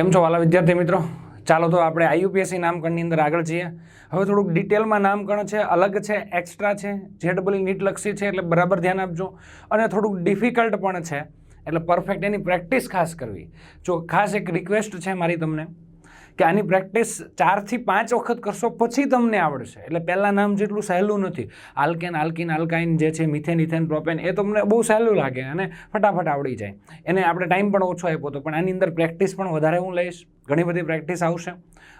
કેમ છો વાલા વિદ્યાર્થી મિત્રો? ચાલો તો આપણે આઈયુપીએસસી નામકરણની અંદર આગળ જઈએ. હવે થોડુંક ડિટેલમાં નામકરણ છે, અલગ છે એક્સ્ટ્રા છે જે ડબલ નીટ લક્ષી છે, એટલે બરાબર ધ્યાન આપજો. અને થોડુંક ડિફિકલ્ટ પણ છે, એટલે પરફેક્ટ એની પ્રેક્ટિસ ખાસ કરવી. જો ખાસ એક રિક્વેસ્ટ છે મારી તમને. કે આની પ્રેક્ટિસ ચારથી પાંચ વખત કરશો પછી તમને આવડશે. એટલે પહેલાં નામ જેટલું સહેલું નથી. આલ્કેન, આલ્કિન, આલ્કાઇન જે છે, મિથેન, ઇથેન, પ્રોપેન, એ તમને બહુ સહેલું લાગે અને ફટાફટ આવડી જાય. એને આપણે ટાઈમ પણ ઓછો આપ્યો હતો પણ આની અંદર પ્રેક્ટિસ પણ વધારે હું લઈશ. ઘણી બધી પ્રેક્ટિસ આવશે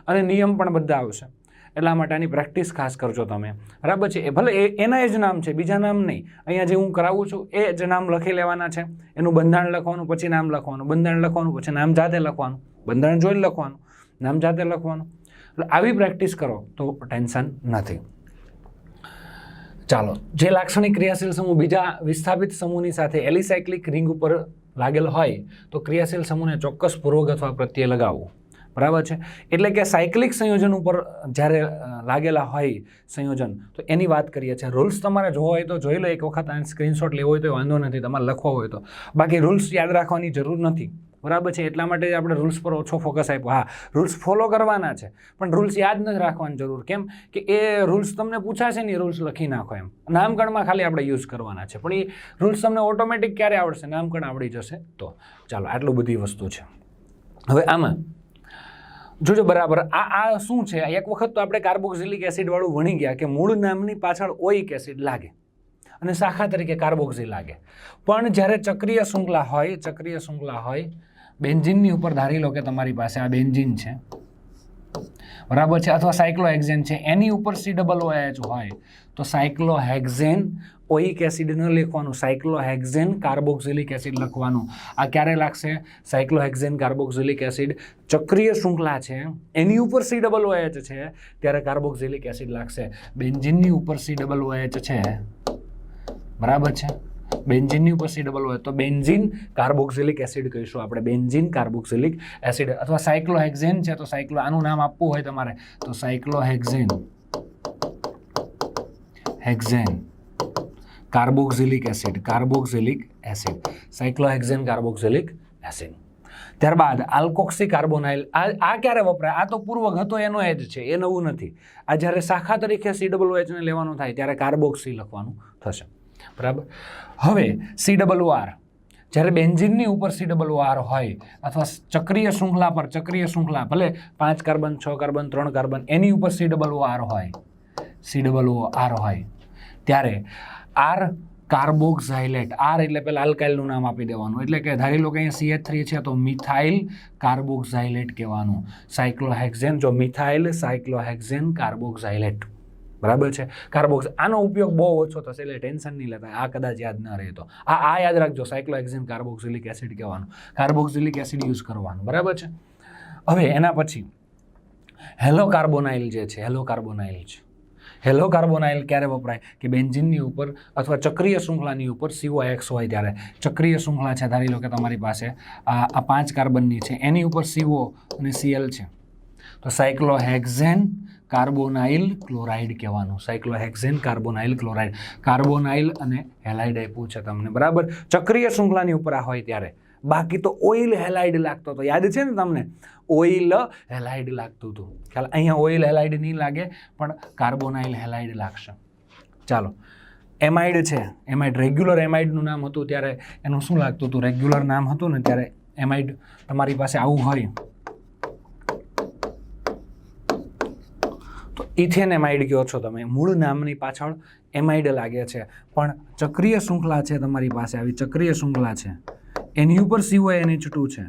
અને નિયમ પણ બધા આવશે. એટલા માટે આની પ્રેક્ટિસ ખાસ કરજો તમે. બરાબર છે? એ ભલે એ, એના જ નામ છે, બીજા નામ નહીં. અહીંયા જે હું કરાવું છું, એ જ નામ લખી લેવાના છે. એનું બંધારણ લખવાનું, પછી નામ લખવાનું. બંધારણ લખવાનું, પછી નામ જાતે લખવાનું. બંધારણ જોઈને લખવાનું. નામ જાતે લખવાનું. એટલે આવી પ્રેક્ટિસ કરો તો ટેન્શન નથી. ચાલો, જે લાક્ષણિક ક્રિયાશીલ સમૂહ બીજા વિસ્થાપિત સમૂહની સાથે એલિસાયક્લિક રિંગ ઉપર લાગેલ હોય, તો ક્રિયાશીલ સમૂહને ચોક્કસ પૂર્વક અથવા પ્રત્યે લગાવવું. બરાબર છે? એટલે કે સાયકલિક સંયોજન ઉપર જ્યારે લાગેલા હોય સંયોજન, તો એની વાત કરીએ છીએ. રૂલ્સ તમારે જોવો હોય તો જોઈ લો. એક વખત આ સ્ક્રીનશોટ લેવો હોય તો વાંધો નથી. તમારે લખવો હોય તો. બાકી રૂલ્સ યાદ રાખવાની જરૂર નથી. બરાબર છે? એટલા માટે જ આપણે રૂલ્સ પર ઓછો ફોકસ આપ્યો. હા રૂલ્સ ફોલો કરવાના છે, પણ રૂલ્સ યાદ નથી રાખવાની જરૂર. કેમ કે એ રૂલ્સ તમને પૂછાશે ને રૂલ્સ લખી નાખો એમ. નામકરણમાં ખાલી આપણે યુઝ કરવાના છે. પણ એ રૂલ્સ તમને ઓટોમેટિક ક્યારે આવડશે? નામકરણ આવડી જશે તો. ચાલો, આટલું બધી વસ્તુ છે. હવે આમાં, જોજો બરાબર, આ આ શું છે? એક વખત તો આપણે કાર્બોક્સિલિક એસિડવાળું ભણી ગયા કે મૂળ નામની પાછળ ઓઇક એસિડ લાગે. અને શાખા તરીકે કાર્બોક્ઝી લાગે. પણ જ્યારે ચક્રીય શૃંખલા હોય, ચક્રીય શૃંખલા હોય બેન્ઝિનની ઉપર ધારી લો કે તમારી પાસે આ બેન્ઝિન છે. બરાબર છે? અથવા સાયક્લોહેક્ઝેન છે. એની ઉપર સી ડબલ ઓએચ હોય તો સાયક્લોહેક્ઝેન, ઓઇક એસિડ ન લખવાનું, સાયક્લોહેક્ઝેન કાર્બોક્સિલિક એસિડ લખવાનું. આ ક્યારે લાગશે? સાયક્લોહેક્ઝેન કાર્બોક્સિલિક એસિડ ચક્રીય શૃંખલા છે. એની ઉપર સી ડબલ ઓએચ છે, ત્યારે કાર્બોક્સિલિક એસિડ લાગશે. બેન્ઝિનની ઉપર સી ડબલ ઓએચ છે. બરાબર છે? બેન્ઝિનની ઉપર સી ડબલ હોય તો બેન્ઝિન કાર્બોક્સિલિક એસિડ કહીશું આપણે. બેન્ઝિન કાર્બોક્સિલિક એસિડ અથવા સાયક્લોહેક્ઝેન છે તો સાયક્લો આનું નામ આપવું હોય તમારે. તો cyclohexane. Hexane. Carboxylic acid. Carboxylic acid. Cyclohexane carboxylic acid. ત્યારબાદ આલ્કોક્સી કાર્બોનાઇલ આ આ ક્યારે વપરાય? આ તો પૂર્વક હતો, એનો એ જ છે. એ નવું નથી. આ જ્યારે શાખા તરીકે સી ડબલ ને લેવાનું થાય, ત્યારે કાર્બોક્સી લખવાનું થશે. બરાબર? હવે સી ડબલ આર જ્યારે બેન્ઝિનની ઉપર સી ડબલ આર હોય, અથવા ચક્રીય શૃંખલા પર, ચક્રીય શૃંખલા, ભલે પાંચ કાર્બન, છ કાર્બન, ત્રણ કાર્બન, એની ઉપર સી ડબલ આર હોય સી ડબલ આર હોય, ત્યારે આર કાર્બોક્સાઇલેટ આર એટલે પહેલાં આલ્કાઇલનું નામ આપી દેવાનું. એટલે કે ધારી લો કે અહીંયા સીએચ થ્રી છે, તો મિથાઇલ કાર્બોક્સાઇલેટ કહેવાનું. સાયક્લોહેક્ઝેન જો મિથાઇલ સાયક્લોહેક્ઝેન કાર્બોક્સાઇલેટ બરાબર છે? કાર્બોક્સ આનો ઉપયોગ બહુ ઓછો થશે એટલે ટેન્શન નહીં લેતા, આ કદાચ યાદ ન રહે તો. આ આ યાદ રાખજો સાયક્લોએક્ઝિન કાર્બોક્સિલિક એસિડ કહેવાનું. કાર્બોક્સિલિક એસિડ યુઝ કરવાનું, બરાબર છે? હવે એના પછી, હેલો કાર્બોનાઇલ જે છે, હેલો કાર્બોનાઇલ છે. હેલો કાર્બોનાઇલ ક્યારે વપરાય? કે બેન્ઝિનની ઉપર અથવા ચક્રીય શૃંખલાની ઉપર સીઓ એક્સ હોય ત્યારે. ચક્રીય શૃંખલા છે, ધારી લો કે તમારી પાસે આ પાંચ કાર્બનની છે. એની ઉપર સીઓ અને સીએલ છે. તો સાયક્લોહેક્ઝેન કાર્બોનાઇલ ક્લોરાઇડ કહેવાનું, સાયક્લોહેક્ઝેન કાર્બોનાઇલ ક્લોરાઇડ. કાર્બોનાઇલ અને હેલાઇડ આપ્યું છે તમને, બરાબર? ચક્રીય શૃંખલાની ઉપર આ હોય ત્યારે. બાકી તો ઓઇલ હેલાઇડ લાગતો હતો. યાદ છે ને તમને? ઓઇલ હેલાઇડ લાગતું હતું. ખ્યાલ? અહીંયા ઓઇલ હેલાઇડ નહીં લાગે, પણ કાર્બોનાઇલ હેલાઇડ લાગશે. ચાલો. એમાઇડ છે. એમાઇડ, રેગ્યુલર એમાઇડનું નામ હતું ત્યારે એનું શું લાગતું હતું? રેગ્યુલર નામ હતું ને ત્યારે એમાઇડ તમારી પાસે આવું હોય તો ઇથેન એમાઇડ કહો છો તમે. મૂળ નામની પાછળ એમાઇડ લાગે છે. પણ ચક્રીય શૃંખલા છે તમારી પાસે, આવી ચક્રીય શૃંખલા છે. એની ઉપર C O N H two છે.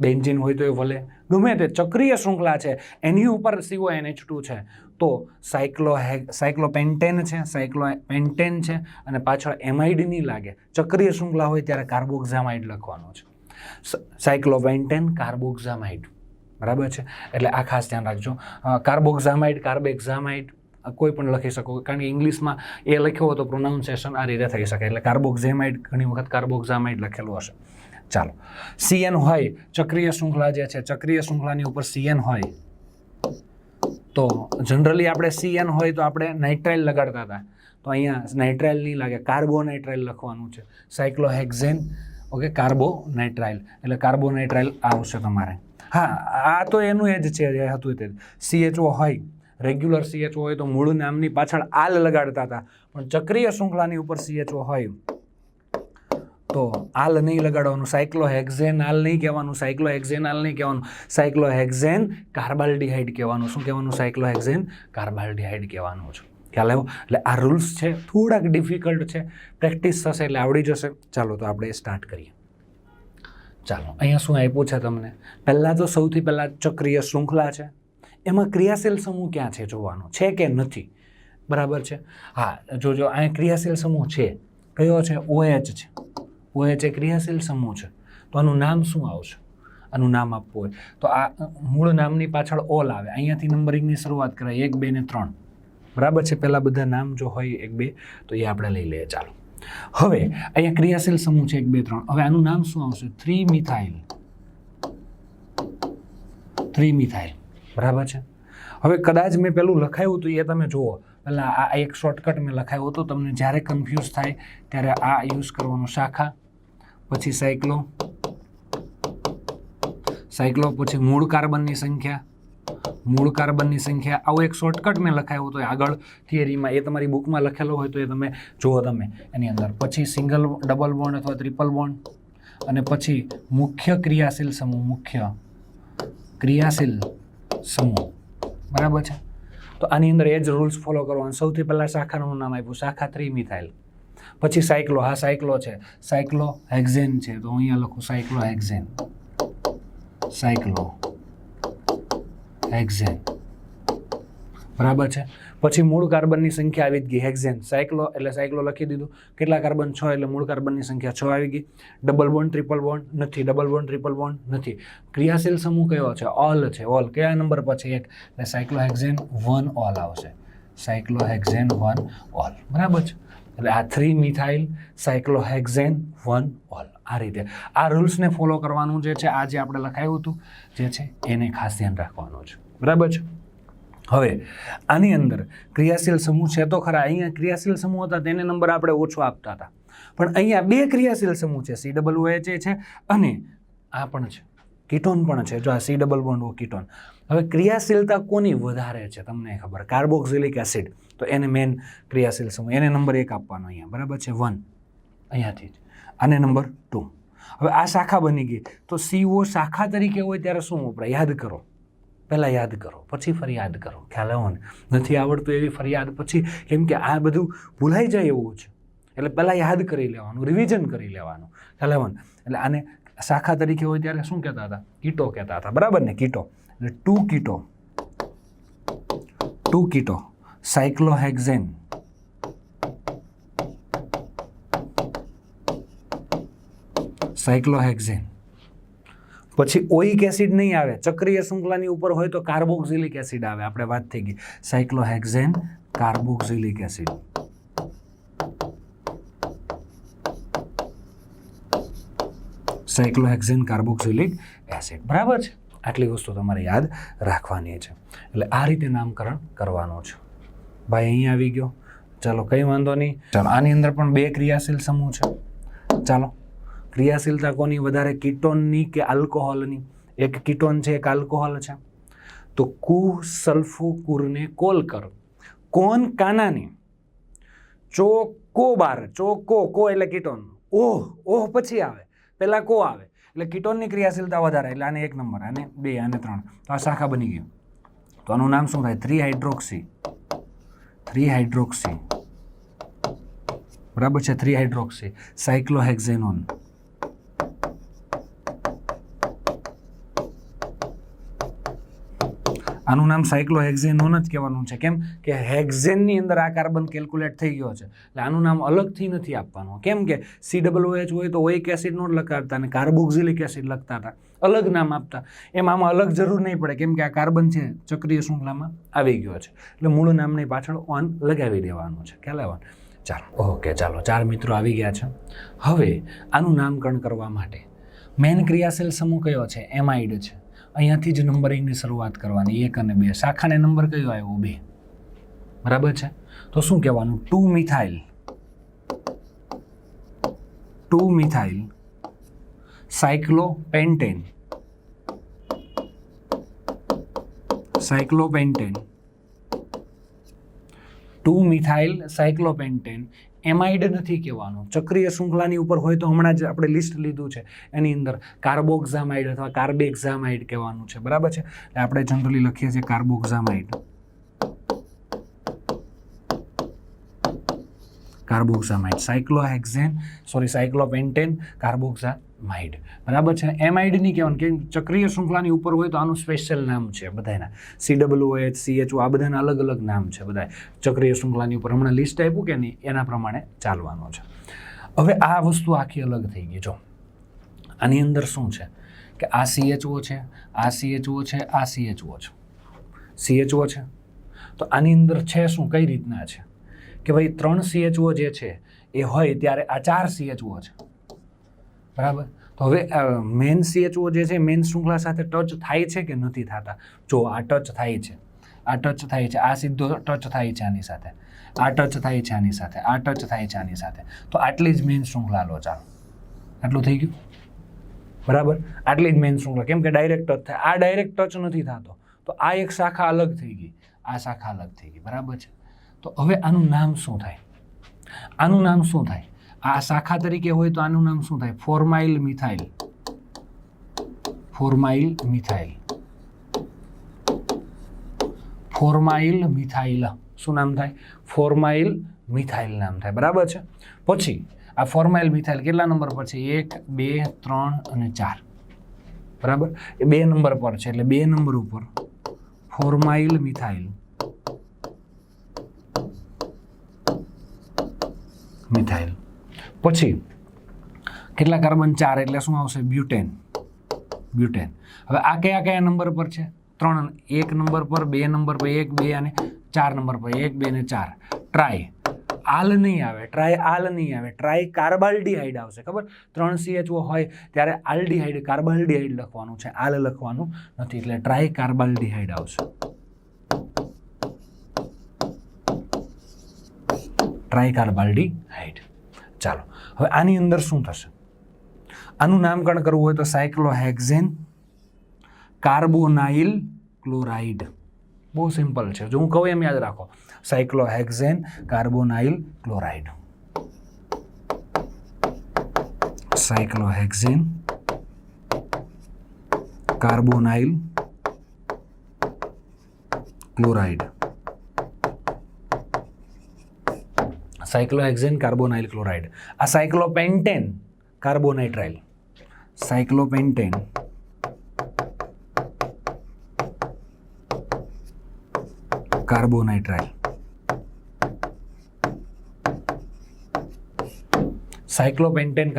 બેન્ઝિન હોય તો એ ભલે ગમે તે ચક્રીય શૃંખલા છે, એની ઉપર સીઓ એનએચ ટુ છે. તો સાયક્લો સાયક્લોપેન્ટેન છે સાયક્લો પેન્ટેન છે, અને પાછળ એમાઇડ નહીં લાગે. ચક્રીય શૃંખલા હોય ત્યારે કાર્બોક્ઝામાઇડ લખવાનો છે. Cyclopentane carboxamide. બરાબર છે? એટલે આ ખાસ ધ્યાન રાખજો. કાર્બોક્ઝામાઇડ કાર્બેક્ઝામાઇડ કોઈ પણ લખી શકો. કારણ કે ઇંગ્લિશમાં એ લખ્યો હોય તો પ્રોનાઉન્સિએશન આ રીતે થઈ શકે. એટલે કાર્બોક્ઝેમાઇડ ઘણી વખત કાર્બોક્ઝામાઇડ લખેલું હશે. ચાલો. સીએન હોય, ચક્રીય શૃંખલા જે છે, ચક્રીય શૃંખલાની ઉપર સીએન હોય, તો જનરલી આપણે સીએન હોય તો આપણે નાઇટ્રાઇલ લગાડતા હતા. તો અહીંયા નાઇટ્રાઇલ નહીં લાગે કાર્બોનાઇટ્રાઇલ લખવાનું છે. સાયક્લોહેક્ઝેન ઓકે કાર્બોનાઇટ્રાઇલ એટલે કાર્બોનાઇટ્રાઇલ આવશે તમારે. હા, આ તો એનું એ જ છે જે હતું તે. સીએચઓ હોય રેગ્યુલર સીએચઓ હોય તો મૂળ નામની પાછળ આલ લગાડતા હતા. પણ ચક્રીય શૃંખલાની ઉપર સીએચઓ હોય તો આલ નહીં લગાડવાનું સાયક્લોહેક્ઝેન આલ નહીં કહેવાનું સાયક્લોહેક્ઝેન આલ નહીં કહેવાનું. સાયક્લોહેક્ઝેન કાર્બાલ્ડિહાઇડ કહેવાનું. શું કહેવાનું? સાયક્લોહેક્ઝેન કાર્બાલ્ડિહાઇડ કહેવાનું છે. ખ્યાલ આવ્યો? એટલે આ રૂલ્સ છે, થોડાક ડિફિકલ્ટ છે પ્રેક્ટિસ થશે એટલે આવડી જશે. ચાલો તો આપણે સ્ટાર્ટ કરીએ. ચાલો, અહીંયા શું આપ્યું છે તમને? પહેલાં તો સૌથી પહેલાં ચક્રીય શૃંખલા છે. એમાં ક્રિયાશીલ સમૂહ ક્યાં છે જોવાનો? છે કે નથી? બરાબર છે? હા, જોજો અહીંયા ક્રિયાશીલ સમૂહ છે. કયો છે? ઓએચ છે. ઓએચ એ ક્રિયાશીલ સમૂહ છે. તો આનું નામ શું આવશે? આનું નામ આપવું હોય. તો આ મૂળ નામની પાછળ ઓલ આવે. અહીંયાથી નંબરિંગની શરૂઆત કરાય. એક, બે ને ત્રણ. બરાબર છે? પહેલાં બધા નામ જો હોય, એક, બે, તો એ આપણે લઈ લઈએ. ચાલો. હવે, અહીંયા ક્રિયાશીલ સમૂહ છે એક, બે, ત્રણ. હવે આનું નામ શું આવશે? થ્રી મિથાઇલ થ્રી મિથાઇલ બરાબર છે? હવે કદાચ મેં પેલું લખાયું હતું, એ તમે જુઓ. પહેલાં આ એક શોર્ટકટ મેં લખાયું હતું, તમને જ્યારે કન્ફ્યુઝ થાય ત્યારે આ યુઝ કરવાનું શાખા, પછી સાયક્લો સાયક્લો પછી મૂળ કાર્બનની સંખ્યા મૂળ કાર્બનની સંખ્યા, આવો એક શોર્ટકટ મેં લખાયું હતું. આગળ થિયરીમાં એ તમારી બુકમાં લખેલો હોય તો એ તમે જુઓ તમે. એની અંદર પછી સિંગલ ડબલ બોન્ડ અથવા ટ્રિપલ બોન્ડ અને પછી મુખ્ય ક્રિયાશીલ સમૂહ, મુખ્ય ક્રિયાશીલ સમૂહ. બરાબર છે? તો આની અંદર એ જ રૂલ્સ ફોલો કરવાનું. સૌથી પહેલાં શાખાનું નામ આપ્યું. શાખા થ્રી મિથાઇલ પછી સાયક્લો હા સાયક્લો છે. સાયક્લો હેક્ઝેન છે. તો અહીંયા લખું સાયક્લો હેક્ઝેન સાયક્લો હેક્ઝેન. બરાબર છે? પછી મૂળ કાર્બનની સંખ્યા આવી ગઈ, હેક્ઝેન. સાયક્લો એટલે સાયક્લો લખી દીધું. કેટલા કાર્બન છ? એટલે મૂળ કાર્બનની સંખ્યા છ આવી ગઈ. ડબલ બોન્ડ ટ્રિપલ બોન્ડ નથી. ડબલ બોન્ડ ટ્રિપલ બોન્ડ નથી. ક્રિયાશીલ સમૂહ કયો છે? ઓલ છે. ઓલ કયા નંબર પછી એક? એટલે સાયક્લોહેક્ઝેન વન ઓલ આવશે. સાયક્લોહેક્ઝેન વન ઓલ બરાબર છે? એટલે આ three methyl cyclohexane one ol આ રીતે. આ રૂલ્સને ફોલો કરવાનું જે છે, આ જે આપણે લખાયું હતું, જે છે, એને ખાસ ધ્યાન રાખવાનું છે. બરાબર છે? હવે, આની અંદર ક્રિયાશીલ સમૂહ છે તો ખરા, અહીંયા ક્રિયાશીલ સમૂહ હતા, તેને નંબર આપણે ઓછો આપતા હતા. પણ અહીંયા બે ક્રિયાશીલ સમૂહ છે સી ડબલ એચ એ છે અને આ પણ છે, કીટોન પણ છે. જો આ C double bond O ketone. હવે ક્રિયાશીલતા કોની વધારે છે, તમને ખબર. Carboxylic acid. તો એને મેન ક્રિયાશીલ સમૂહ, એને નંબર એક આપવાનો અહીંયા. બરાબર છે? વન અહીંયાથી જ. આને નંબર ટુ. હવે આ શાખા બની ગઈ. તો સીઓ શાખા તરીકે હોય ત્યારે શું વપરાય? યાદ કરો. પહેલાં યાદ કરો. પછી ફરિયાદ કરો. ખ્યાલ આવો ને? નથી આવડતું એવી ફરિયાદ પછી કેમ કે આ બધું ભૂલાઈ જાય એવું છે. એટલે પહેલાં યાદ કરી લેવાનું રિવિઝન કરી લેવાનું. ખ્યાલ આવો એટલે આને શાખા તરીકે હોય ત્યારે શું કહેતા હતા? કીટો કહેતા હતા. બરાબર ને? કીટો. એટલે two keto. Two keto. Cyclohexane. Cyclohexane. પછી ઓઇક એસિડ નહીં આવે, ચક્રીય શૃંખલાની ઉપર હોય તો કાર્બોક્સિલિક એસિડ આવે. આપણે વાત થઈ ગઈ. Cyclohexane carboxylic acid. Cyclohexane carboxylic acid. બરાબર છે? આટલી વસ્તુ તમારે યાદ રાખવાની છે. એટલે આ રીતે નામકરણ કરવાનું છે. ભાઈ અહીં આવી ગયો. ચાલો, કંઈ વાંધો નહીં. ચાલો, આની અંદર પણ બે ક્રિયાશીલ સમૂહ છે. ચાલો. ક્રિયાશીલતા કોની વધારે કીટોનની કે આલ્કોહોલની? એક કીટોન છે, એક આલ્કોહોલ છે. તો કુ સલ્ફુ કુરને કોલ કર. કોન કાનાની? ચોકો બાર ચોકો કો એટલે કીટોન. ઓહ ઓહ પછી આવે. પહેલાં કો આવે. એટલે કીટોનની ક્રિયાશીલતા વધારે, એટલે આને એક નંબર, આને બે, આને ત્રણ. તો આ શાખા બની ગયું. તો આનું નામ શું થાય? થ્રી હાઇડ્રોક્સી થ્રી હાઇડ્રોક્સી બરાબર છે થ્રી હાઇડ્રોક્સી સાયક્લોહેક્ઝેનોન. આનું નામ સાયક્લોહેક્ઝેનોન જ કહેવાનું છે. કેમ કે હેક્ઝેનની અંદર આ કાર્બન કેલ્ક્યુલેટ થઈ ગયો છે. એટલે આનું નામ અલગથી નથી આપવાનું. કેમ કે સી ડબલ ઓએચ હોય તો ઓઇક એસિડ નો લખાડતા અને કાર્બોક્સિલિક એસિડ લખતા હતા. અલગ નામ આપતા. એમ આમાં અલગ જરૂર નહીં પડે. કેમ કે આ કાર્બન છે ચક્રીય શૃંખલામાં આવી ગયો છે. એટલે મૂળ નામની પાછળ ઓન લગાવી દેવાનું છે. ખ્યાલ આવવાનું ચાલો. ઓકે, ચાલો. ચાર મિત્રો આવી ગયા છે. હવે આનું નામકરણ કરવા માટે મેન ક્રિયાશીલ સમૂહ કયો છે? એમાઇડ છે. અહીંયાથી જ નંબરિંગની શરૂઆત કરવાની. એક અને બે. શાખાને નંબર કયો આવ્યો? બે. બરાબર છે? તો શું કહેવાનું? Two methyl. Two methyl cyclo pentane cyclopentane. Two methyl cyclopentane. Amide નથી કહેવાનું. ચક્રીય શૃંખલાની ઉપર હોય તો હમણાં જ આપણે લિસ્ટ લીધું છે. એની અંદર કાર્બોક્ઝામાઇડ અથવા કાર્બેક્ઝામાઇડ કહેવાનું છે. બરાબર છે? એટલે આપણે જનરલી લખીએ છીએ carboxamide carboxamide cyclohexane sorry cyclopentane carboxamide બરાબર છે? એમાઇડ નહીં કહેવાનું કે ચક્રીય શૃંખલાની ઉપર હોય તો આનું સ્પેશિયલ નામ છે બધાના. C W H C H આ બધાના અલગ અલગ નામ છે બધા ચક્રીય શૃંખલાની ઉપર હમણાં લિસ્ટ આપ્યું કે નહીં, એના પ્રમાણે ચાલવાનો છે. હવે આ વસ્તુ આખી અલગ થઈ ગઈ, જો. આની અંદર શું છે? કે આ સીએચઓ છે, આ સીએચઓ છે, આ સીએચઓ છે. સીએચઓ છે? તો આની અંદર છે શું? કઈ રીતના છે? કે ભાઈ ત્રણ સીએચઓ જે છે, એ હોય ત્યારે આ ચાર સીએચઓ છે. બરાબર? તો હવે મેન સીએચઓ જે છે મેન શૃંખલા સાથે ટચ થાય છે કે નથી થતા? જો આ ટચ થાય છે, આ ટચ થાય છે, આ સીધો ટચ થાય છે આની સાથે. આ ટચ થાય છે આની સાથે, આ ટચ થાય છે આની સાથે. તો આટલી જ મેન શૃંખલા લો, ચાલો. આટલું થઈ ગયું? બરાબર? આટલી જ મેન શૃંખલા. કેમ કે ડાયરેક્ટ ટચ થાય. આ ડાયરેક્ટ ટચ નથી થતો. તો આ એક શાખા અલગ થઈ ગઈ. આ શાખા અલગ થઈ ગઈ. બરાબર છે? તો હવે આનું નામ શું થાય? આનું નામ શું થાય? આ શાખા તરીકે હોય તો આનું નામ શું થાય? Formyl methyl. Formyl methyl. Formyl methyl. શું નામ થાય? ફોર્માઇલ મિથાઇલ નામ થાય. બરાબર છે? પછી આ ફોર્માઇલ મિથાઇલ કેટલા નંબર પર છે? એક, બે, ત્રણ અને ચાર. બરાબર? એ બે નંબર પર છે, એટલે બે નંબર ઉપર. Formyl methyl. મિથાઇલ. પછી કેટલા કાર્બન? ચાર, એટલે શું આવશે? બ્યુટેન. બ્યુટેન. હવે આ કયા કયા નંબર પર છે? ત્રણ, એક નંબર પર, બે નંબર પર, એક, બે અને ચાર નંબર પર. એક, બે ને ચાર. ટ્રાય આલ નહીં આવે. ટ્રાય આલ નહીં આવે. ટ્રાય કાર્બાલ્ડીહાઇડ આવશે. ખબર? ત્રણ સીએચઓ હોય ત્યારે આલ્ડીહાઇડ, કાર્બાલ્ડીહાઇડ લખવાનું છે. આલ લખવાનું નથી. એટલે ટ્રાય કાર્બાલ્ડીહાઇડ આવશે. ટ્રાય ટ્રાયકાર્બાલ્ડીહાઇડ ચાલો. હવે આની અંદર શું થશે? આનું નામકરણ કરવું હોય તો સાયક્લોહેક્ઝેન કાર્બોનાઇલ ક્લોરાઇડ. બહુ સિમ્પલ છે. જો હું કહું એમ યાદ રાખો. Cyclohexane carbonyl chloride. Cyclohexane carbonyl chloride. Cyclohexane carbonyl chloride. આ cyclopentane carbonitrile cyclopentane carbonitrile cyclopentane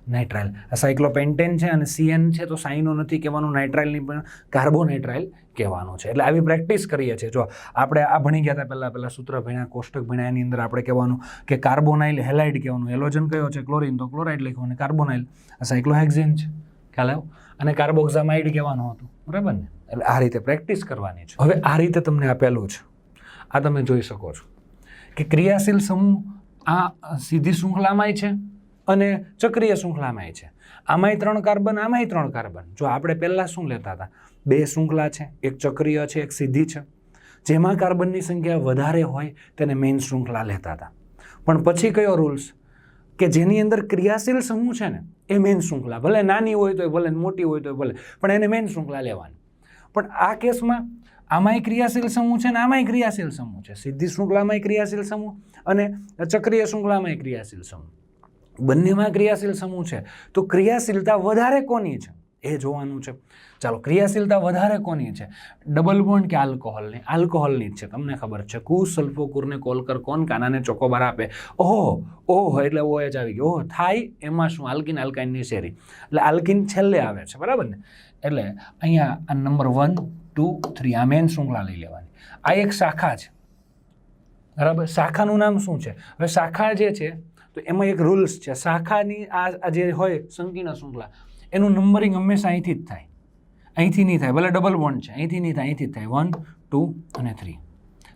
carbonitrile આ સાયક્લોપેન્ટેન છે અને સીએન છે, તો સાઇનો નથી કહેવાનું, નાઇટ્રાઇલની પણ કાર્બોનાઇટ્રાઇલ કહેવાનું છે. એટલે આવી પ્રેક્ટિસ કરીએ છીએ. જો આપણે આ ભણી ગયા હતા પહેલાં પહેલાં સૂત્ર ભણ્યા, કોષ્ટક ભણ્યા, એની અંદર આપણે કહેવાનું કે કાર્બોનાઇલ હેલાઇડ કહેવાનું. હેલોજન કયો છે? ક્લોરિન. તો ક્લોરાઇડ લખવાનું કાર્બોનાઇલ. આ સાયક્લોહેક્ઝેન છે. ખ્યાલ આવ્યો? અને કાર્બોક્ઝામાઇડ કહેવાનું હતું. બરાબર ને? એટલે આ રીતે પ્રેક્ટિસ કરવાની છે. હવે આ રીતે તમને આપેલું છે. આ તમે જોઈ શકો છો. કે ક્રિયાશીલ સમૂહ આ સીધી શૃંખલામાંય છે. અને ચક્રીય શૃંખલામાંય છે. આમાંય ત્રણ કાર્બન, આમાંય ત્રણ કાર્બન. જો આપણે પહેલાં શું લેતા હતા? બે શૃંખલા છે, એક ચક્રીય છે, એક સીધી છે. જેમાં કાર્બનની સંખ્યા વધારે હોય તેને મેઇન શૃંખલા લેતા હતા. પણ પછી કયો રૂલ્સ કે જેની અંદર ક્રિયાશીલ સમૂહ છે ને, એ મેઇન શૃંખલા. ભલે નાની હોય તો ભલે મોટી હોય તો ભલે. પણ એને મેઇન શૃંખલા લેવાની. પણ આ કેસમાં આમાંય ક્રિયાશીલ સમૂહ છે ને આમાંય ક્રિયાશીલ સમૂહ છે. સીધી શૃંખલામાંય ક્રિયાશીલ સમૂહ અને ચક્રીય શૃંખલામાંય ક્રિયાશીલ સમૂહ. બંનેમાં ક્રિયાશીલ સમૂહ છે. તો ક્રિયાશીલતા વધારે કોની છે? એ જોવાનું છે. ચાલો, ક્રિયાશીલતા વધારે કોની છે? ડબલ બોન્ડ કે આલ્કોહોલની આલ્કોહોલની જ છે. તમને ખબર છે. કુ સલ્ફોકુરને કોલકર કોન કાનાને ચોકોબાર આપે? ઓહો ઓહો, એટલે ઓ જ આવી ગયો. ઓહો, થાય એમાં શું? આલ્કિન આલ્કાઇનની શેરી. એટલે આલ્કિન છેલ્લે આવે છે, બરાબર ને? એટલે અહીંયા આ નંબર વન, ટુ, થ્રી, આ મેન શૃંખલા લઈ લેવાની. આ એક શાખા છે. બરાબર? શાખાનું નામ શું છે? હવે શાખા જે છે તો એમાં એક રૂલ્સ છે. શાખાની આ જે હોય, સંકીર્ણ શૃંખલા, એનું નંબરિંગ હંમેશા અહીંથી જ થાય. અહીંથી નહીં થાય. ભલે ડબલ વન છે. અહીંથી નહીં થાય. અહીંથી જ થાય. વન ટુ અને થ્રી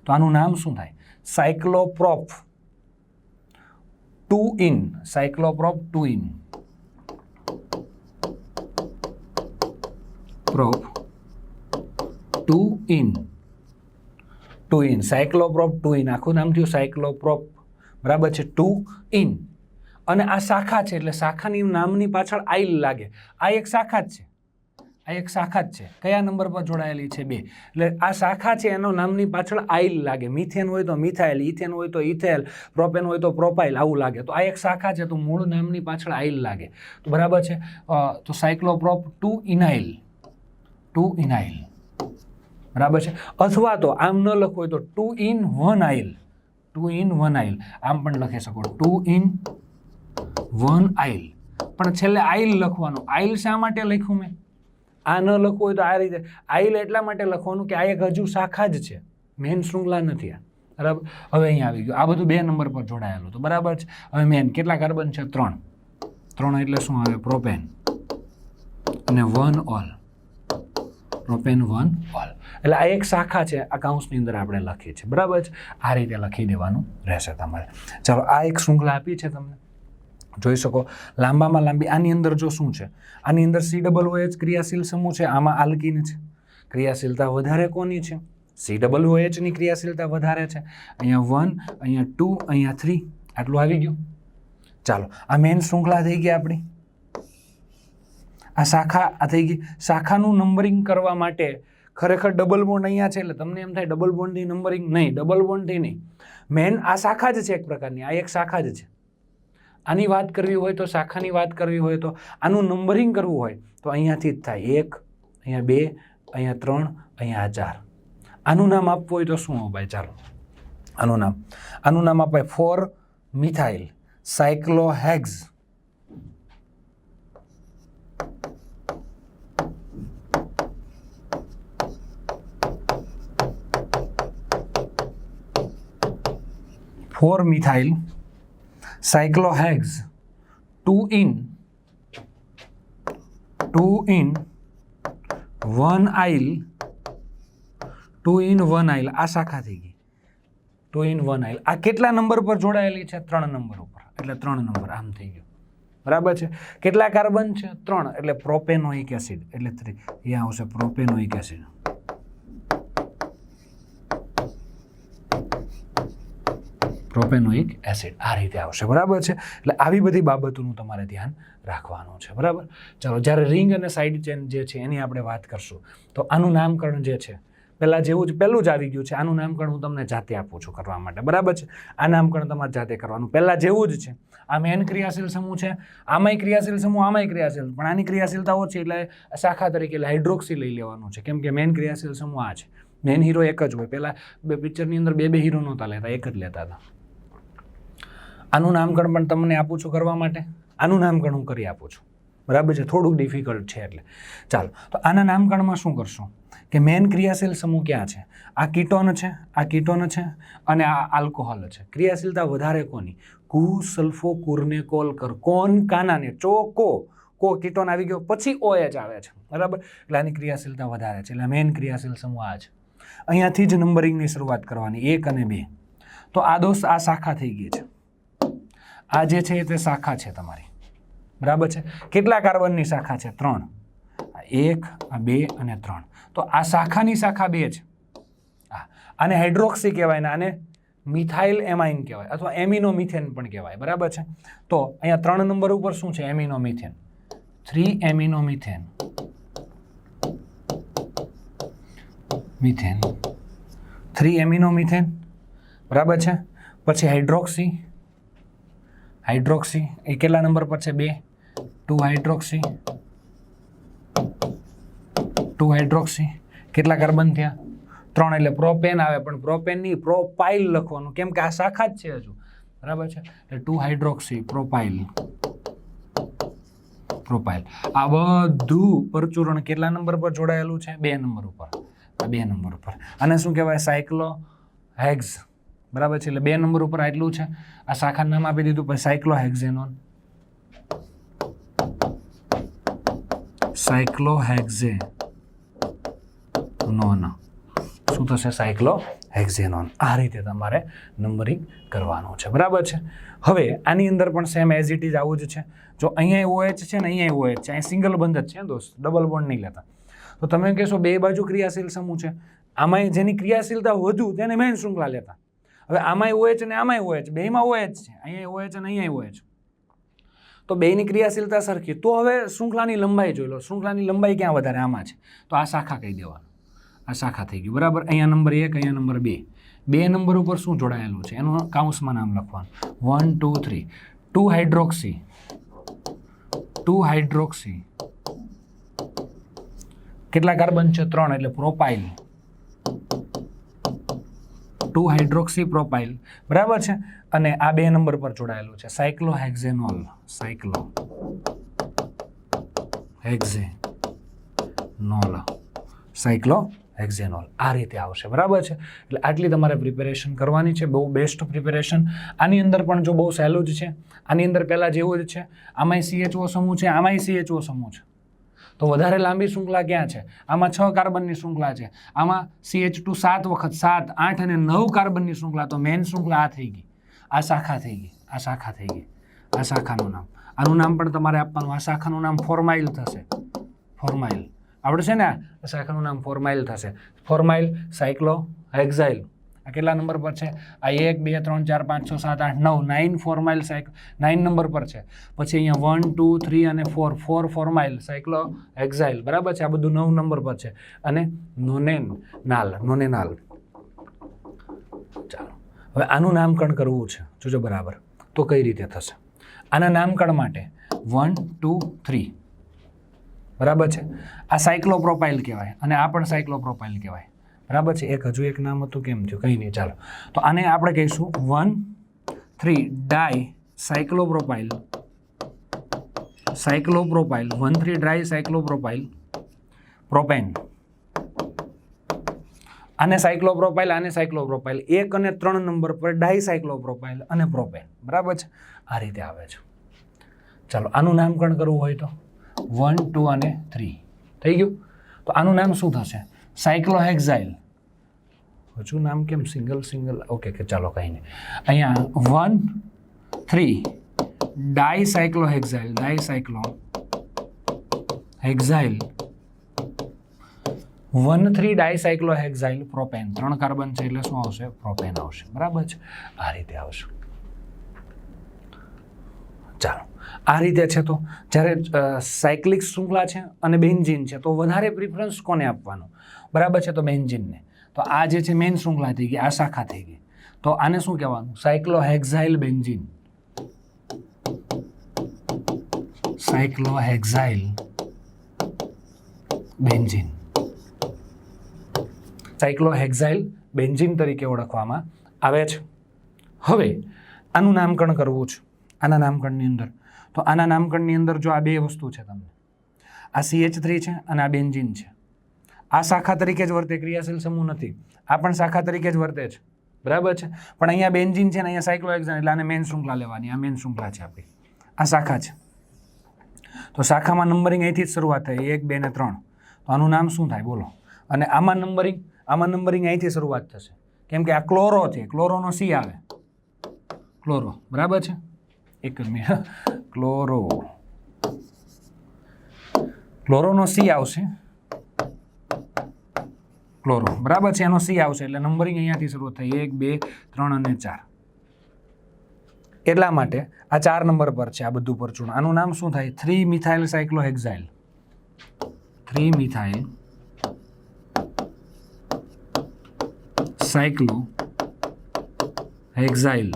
તો આનું નામ શું થાય? Cycloprop two ene cycloprop two ene prop two ene two ene cycloprop two ene આખું નામ થયું સાયક્લોપ્રોપ બરાબર છે? ટુ ઇન અને આ શાખા છે, એટલે શાખાની નામની પાછળ આઈલ લાગે. આ એક શાખા જ છે. આ એક શાખા જ છે. કયા નંબર પર જોડાયેલી છે બે? એટલે આ શાખા છે, એનો નામની પાછળ આઈલ લાગે. મિથેન હોય તો મિથાઇલ ઇથેન હોય તો ઇથેલ પ્રોપેન હોય તો પ્રોપાઇલ, આવું લાગે. તો આ એક શાખા છે, તો મૂળ નામની પાછળ આઈલ લાગે. તો બરાબર છે? તો સાયક્લોપ્રોપ ટુ ઇનાઇલ ટુ ઇનાઇલ બરાબર છે? અથવા તો આમ ન લખવું હોય તો two ene one yl two ene one yl આમ પણ લખી શકો. ટુ ઇન વન આઇલ પણ છેલ્લે આઇલ લખવાનું. આઇલ શા માટે લખ્યું મેં? આ ન લખવું હોય તો આ રીતે. આઇલ એટલા માટે લખવાનું કે આ એક હજુ શાખા જ છે. મેન શૃંખલા નથી આ. બરાબર? હવે અહીંયા આવી ગયું. આ બધું બે નંબર પર જોડાયેલું તો બરાબર છે? હવે મેન કેટલા કાર્બન છે? ત્રણ. ત્રણ એટલે શું આવે? પ્રોપેન. અને one ol propane one ol એટલે આ એક શાખા છે, આ કાઉન્સની અંદર આપણે લખીએ છીએ. બરાબર છે? આ રીતે લખી દેવાનું રહેશે તમારે. ચાલો, આ એક શૃંખલા આપી છે તમને. જોઈ શકો, લાંબામાં લાંબી, આની અંદર જો શું છે? આની અંદર સી ડબલ ઓએચ ક્રિયાશીલ સમૂહ છે, આમાં આલ્કીન છે. ક્રિયાશીલતા વધારે કોની છે? સી ડબલ ઓએચની ક્રિયાશીલતા વધારે છે. અહીંયા વન, અહીંયા ટુ, અહીંયા થ્રી, આટલું આવી ગયું. ચાલો, આ મેઇન શૃંખલા થઈ ગઈ આપણી. આ શાખા, આ થઈ ગઈ. શાખાનું નંબરિંગ કરવા માટે ખરેખર ડબલ બોન્ડ અહીંયા છે એટલે તમને એમ થાય ડબલ બોન્ડથી નંબરિંગ નહીં ડબલ બોન્ડથી નહીં. મેન આ શાખા જ છે એક પ્રકારની, આ એક શાખા જ છે. આની વાત કરવી હોય તો શાખાની વાત કરવી હોય તો આનું નંબરિંગ કરવું હોય તો અહીંયાથી જ થાય. એક, અહીંયા બે, અહીંયા ત્રણ, અહીંયા ચાર. આનું નામ આપવું હોય તો શું અપાય ચાલો. આનું નામ. આનું નામ અપાય four methyl cyclohex four methyl cyclohexes two ene two ene, one yl, two ene, one yl, આ શાખા થઈ ગઈ. Two ene, one yl. આ કેટલા નંબર પર જોડાયેલી છે? ત્રણ નંબર ઉપર. એટલે ત્રણ નંબર, આમ થઈ ગયો. બરાબર છે? કેટલા કાર્બન છે? ત્રણ. એટલે પ્રોપેનોઇક એસિડ. એટલે થ્રી અહીંયા આવશે પ્રોપેનોઇક એસિડ. પ્રોપેનોઇક એસિડ આ રીતે આવશે. બરાબર છે? એટલે આવી બધી બાબતોનું તમારે ધ્યાન રાખવાનું છે. બરાબર? ચાલો, જ્યારે રિંગ અને સાઇડ ચેન જે છે એની આપણે વાત કરશું, તો આનું નામકરણ જે છે, પહેલાં જેવું જ, પહેલું જ આવી ગયું છે. આનું નામકરણ હું તમને જાતે આપું છું કરવા માટે. બરાબર છે? આ નામકરણ તમારે જાતે કરવાનું. પહેલાં જેવું જ છે. આ મેન ક્રિયાશીલ સમૂહ છે. આમાંય ક્રિયાશીલ સમૂહ, આમાંય ક્રિયાશીલ. પણ આની ક્રિયાશીલતા ઓછી, એટલે શાખા તરીકે એટલે હાઇડ્રોક્સી લઈ લેવાનું છે. કેમ કે મેન ક્રિયાશીલ સમૂહ આ છે. મેન હીરો એક જ હોય. પહેલાં બે પિક્ચરની અંદર બે બે હીરો નહોતા લેતા, એક જ લેતા હતા. આનું નામકરણ પણ તમને આપું છું કરવા માટે? આનું નામકરણ હું કરી આપું છું. બરાબર છે? થોડુંક ડિફિકલ્ટ છે એટલે. ચાલો, તો આના નામકરણમાં શું કરશું? કે મેન ક્રિયાશીલ સમૂહ ક્યાં છે? આ કીટોન છે, આ કીટોન છે અને આ આલ્કોહોલ છે. ક્રિયાશીલતા વધારે કોની? કુ સલ્ફો કુરને કોલ કર. કોન કાનાને? ચો, કો. કીટોન આવી ગયો, પછી ઓએચ આવે છે. બરાબર? એટલે આની ક્રિયાશીલતા વધારે છે. એટલે મેન ક્રિયાશીલ સમૂહ આ છે. અહીંયાથી જ નંબરિંગની શરૂઆત કરવાની. એક અને બે. તો આ દોસ્ત આ શાખા થઈ ગઈ છે. આ જે છે તે શાખા છે તમારી. બરાબર છે? કેટલા કાર્બનની શાખા છે? ત્રણ. એક, આ બે અને ત્રણ. તો આ શાખાની શાખા બે છે આને હાઇડ્રોક્સી કહેવાય ને આને મિથાઇલ એમાઇન કહેવાય અથવા એમિનો મિથેન પણ કહેવાય. બરાબર છે? તો અહીંયા ત્રણ નંબર ઉપર શું છે? Amino methane three amino methane. Three amino methane બરાબર છે? પછી હાઇડ્રોક્સી. હાઇડ્રોક્સી. એ કેટલા નંબર પર છે બે? Two hydroxy. Two hydroxy. કેટલા કાર્બન થયા? ત્રણ. એટલે પ્રોપેન આવે, પણ પ્રોપેનની પ્રોપાઇલ લખવાનું. કેમ કે આ શાખા જ છે હજુ. બરાબર છે? એટલે ટુ હાઇડ્રોક્સી, પ્રોપાઇલ. પ્રોપાઇલ. આ બધું પરચુરણ કેટલા નંબર પર જોડાયેલું છે? બે નંબર ઉપર. બે નંબર ઉપર. અને શું કહેવાય? સાયક્લો હેગ્સ બરાબર છે? એટલે બે નંબર ઉપર આટલું છે. આ શાખાનું નામ આપી દીધું પછી સાયક્લોહેક્ઝેનોન. સાયક્લોહેક્ઝે નોન શું થશે? સાયક્લો હેક્ઝેનોન આ રીતે તમારે નંબરિંગ કરવાનું છે. બરાબર છે? હવે આની અંદર પણ સેમ એઝ ઇટ ઇઝ આવું જ છે. જો અહીંયા ઓએચ છે ને અહીંયા ઓએચ છે. અહીં સિંગલ બંધ જ છે દોસ્ત? ડબલ બોન્ડ નહીં લેતા. તો તમે કહેશો બે બાજુ ક્રિયાશીલ સમૂહ છે. આમાંય જેની ક્રિયાશીલતા વધુ, તેને મેન શૃંખલા લેતા. હવે આમાંય ઓએચ અને આમાંય ઓએચ બેમાં ઓએચ છે. અહીંયા ઓએચ અને અહીંયા ઓએચ તો બેની ક્રિયાશીલતા સરખી. તો હવે શૃંખલાની લંબાઈ જોઈ લો. શૃંખલાની લંબાઈ ક્યાં વધારે? આમાં છે. તો આ શાખા કહી દેવાનું. આ શાખા થઈ ગયું. બરાબર? અહીંયા નંબર એક, અહીંયા નંબર બે. બે નંબર ઉપર શું જોડાયેલું છે? એનું કાઉન્સમાં નામ લખવાનું. One two three two hydroxy two hydroxy કેટલા કાર્બન છે? ત્રણ, એટલે પ્રોપાઇલ ટુ હાઇડ્રોક્સી પ્રોપાઇલ બરાબર છે? અને આ બે નંબર પર જોડાયેલું છે. સાયક્લોહેક્ઝેનોલ. સાયક્લો હેક્ઝેનોલ સાયક્લો હેક્ઝેનોલ આ રીતે આવશે. બરાબર છે? એટલે આટલી તમારે પ્રિપેરેશન કરવાની છે. બહુ બેસ્ટ પ્રિપેરેશન. આની અંદર પણ જો બહુ સહેલું જ છે. આની અંદર પહેલાં જેવું જ છે. આમાંય સીએચઓ સમૂહ છે. આમાંય સીએચઓ સમૂહ છે. તો વધારે લાંબી શૃંખલા ક્યાં છે? આમાં છ કાર્બનની શૃંખલા છે. આમાં સીએચ ટુ સાત વખત સાત, આઠ અને નવ કાર્બનની શૃંખલા, તો મેઇન શૃંખલા આ થઈ ગઈ. આ શાખા થઈ ગઈ. આ શાખા થઈ ગઈ. આ શાખાનું નામ. આનું નામ પણ તમારે આપવાનું. આ શાખાનું નામ ફોર્માઇલ થશે. ફોર્માઇલ. આવડશે ને આ શાખાનું નામ ફોર્માઇલ થશે. ફોર્માઇલ, સાયક્લો, હેક્ઝાઇલ. આ કેટલા નંબર પર છે? આ એક, બે, ત્રણ, ચાર, પાંચ, છ, સાત, આઠ, નવ nine formyl cyclo nine number પર છે. પછી અહીંયા વન ટુ થ્રી અને four four formyl cyclohexyl બરાબર છે? આ બધું નવ નંબર પર છે. અને નોનેન નાલ નોનેનાલ ચાલો. હવે આનું નામકરણ કરવું છે. જોજો બરાબર. તો કઈ રીતે થશે? આના નામકરણ માટે વન ટુ થ્રી બરાબર છે? આ સાયક્લોપ્રોપાઇલ કહેવાય અને આ પણ સાયક્લોપ્રોપાઇલ કહેવાય. બરાબર છે? એક હજુ એક નામ હતું, કેમ થયું? કંઈ નહીં, ચાલો. તો આને આપણે કહીશું one three di cyclopropyl. Cyclopropyl, one three di cyclopropyl, propane. આને સાયક્લોપ્રોપાઇલ આને સાયક્લોપ્રોપાઇલ. એક અને ત્રણ નંબર પર ડાય સાયક્લોપ્રોપાઇલ અને પ્રોપેન. બરાબર છે? આ રીતે આવે છે. ચાલો, આનું નામકરણ કરવું હોય તો. વન, ટુ અને થ્રી. થઈ ગયું? તો આનું નામ શું થશે? સાયક્લોહેક્ઝાઇલ હજુ નામ કેમ સિંગલ સિંગલ ઓકે કે ચાલો કંઈ નહીં. અહીંયા one three di cyclohexyl di cyclo hexyl one three dicyclohexyl propane ત્રણ કાર્બન છે એટલે શું આવશે? પ્રોપેન આવશે. બરાબર છે? આ રીતે આવશે. ચાલો. આ રીતે છે તો જ્યારે સાયકલિક શૃંખલા છે અને બેન્ઝિન છે, તો વધારે પ્રિફરન્સ કોને આપવાનો? બરાબર છે તો બેન્ઝિનને. તો આ જે છે મેઇન શૃંખલા થઈ ગઈ, આ શાખા થઈ ગઈ. તો આને શું કહેવાનું? Cyclohexyl benzene. Cyclohexyl benzene. Cyclohexyl benzene તરીકે ઓળખવામાં આવે છે. હવે, આનું નામકરણ કરવું છે. આના નામકરણની અંદર તો આના નામકરણની અંદર જો આ બે વસ્તુ છે તમને, આ સીએચ થ્રી છે અને આ બેન્જીન છે. આ શાખા તરીકે જ વર્તે, ક્રિયાશીલ સમૂહ નથી. આ પણ શાખા તરીકે જ વર્તે છે. બરાબર છે? પણ અહીંયા બેન્જીન છે ને અહીંયા સાયક્લોહેક્ઝાઇલ એટલે આને મેન શૃંખલા લેવાની. આ મેન શૃંખલા છે આપણી. આ શાખા છે. તો શાખામાં નંબરિંગ અહીંથી જ શરૂઆત થાય એક, બે ને ત્રણ. તો આનું નામ શું થાય? બોલો. અને આમાં નંબરિંગ આમાં નંબરિંગ અહીંથી શરૂઆત થશે. કેમ કે આ ક્લોરો છે. ક્લોરોનો સી આવે. ક્લોરો બરાબર છે? એક ક્લોરો. ક્લોરોનો સી આવશે. ક્લોરો. બરાબર છે, એનો સી આવશે, એટલે નંબરિંગ અહીંયાથી શરૂ થાય. એક, બે, ત્રણ અને ચાર. એટલા માટે આ ચાર નંબર પર છે આ બધું પરચૂર્ણ આનું નામ શું થાય? Three methyl cyclohexyl three methyl cyclohexyl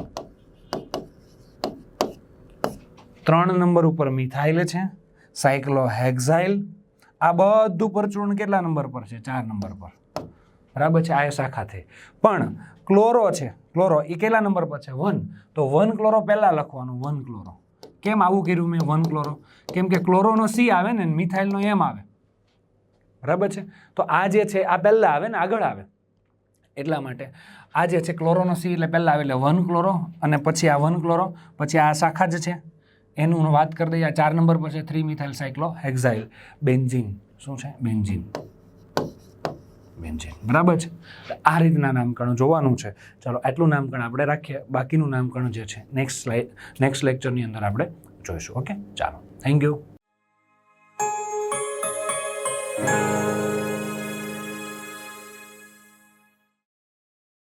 ત્રણ નંબર ઉપર મિથાઇલ છે સાયક્લો હેક્ઝાઇલ આ બધું પરચૂર્ણ કેટલા નંબર પર છે? ચાર નંબર પર. બરાબર છે? આ એ શાખા પણ ક્લોરો છે, ક્લોરો, એ કેટલા નંબર પર છે? વન. તો વન ક્લોરો પહેલાં લખવાનું, વન ક્લોરો. કેમ આવું કર્યું મેં, વન ક્લોરો? કેમ કે ક્લોરોનો સી આવે ને, મિથાઇલનો એમ આવે. બરાબર છે? તો આ જે છે, આ પહેલાં આવે ને, આગળ આવે. એટલા માટે આ જે છે, ક્લોરોનો સી એટલે પહેલાં આવે એટલે વન ક્લોરો અને પછી આ વન ક્લોરો, પછી આ શાખા જ છે. એનું વાત કરી દઈએ, આ ચાર નંબર પર છે three methyl cyclo hexyl benzene શું છે? બેન્ઝિન બેન્ઝિન બરાબર છે? આ રીતના નામકરણ જોવાનું છે. ચાલો, આટલું નામકરણ આપણે રાખીએ. બાકીનું નામકરણ જે છે નેક્સ્ટ સ્લાઇડ નેક્સ્ટ લેક્ચરની અંદર આપણે જોઈશું. ઓકે ચાલો. Thank you